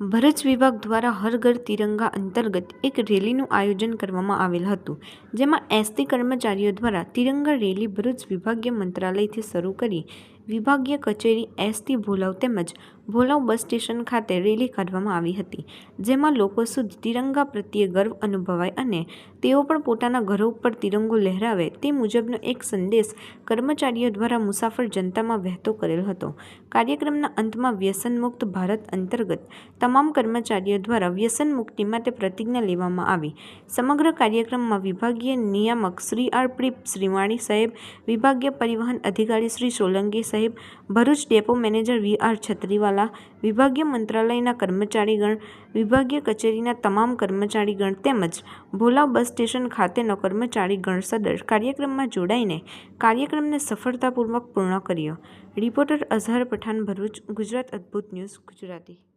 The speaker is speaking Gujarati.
ભરૂચ વિભાગ દ્વારા હર ઘર તિરંગા અંતર્ગત એક રેલીનું આયોજન કરવામાં આવેલ હતું, જેમાં એસટી કર્મચારીઓ દ્વારા તિરંગા રેલી ભરૂચ વિભાગીય મંત્રાલયથી શરૂ કરી વિભાગીય કચેરી એસટી ભોલાવ તેમજ ભોલાવ બસ સ્ટેશન ખાતે રેલી કાઢવામાં આવી હતી, જેમાં લોકો સુધી તિરંગા પ્રત્યે ગર્વ અનુભવાય અને તેઓ પણ પોતાના ઘરો ઉપર તિરંગો લહેરાવે તે મુજબનો એક સંદેશ કર્મચારીઓ દ્વારા મુસાફર જનતામાં વહેતો કરેલ હતો. કાર્યક્રમના અંતમાં વ્યસનમુક્ત ભારત અંતર્ગત તમામ કર્મચારીઓ દ્વારા વ્યસન મુક્તિ માટે પ્રતિજ્ઞા લેવામાં આવી. સમગ્ર કાર્યક્રમમાં વિભાગીય નિયામક શ્રી આર શ્રીવાણી સાહેબ, વિભાગીય પરિવહન અધિકારી Shri Solanki Bharuch depot manager V R Chhatriwala, વિભાગીય મંત્રાલયના કર્મચારીગણ, વિભાગીય કચેરીના તમામ કર્મચારીગણ તેમજ ભોલાવ બસ સ્ટેશન ખાતેનો કર્મચારીગણ સદર કાર્યક્રમમાં જોડાઈને કાર્યક્રમને સફળતાપૂર્વક પૂર્ણ કર્યો. Reporter Azhar Pathan, Bharuch, Gujarat Adbhut news, Gujarati.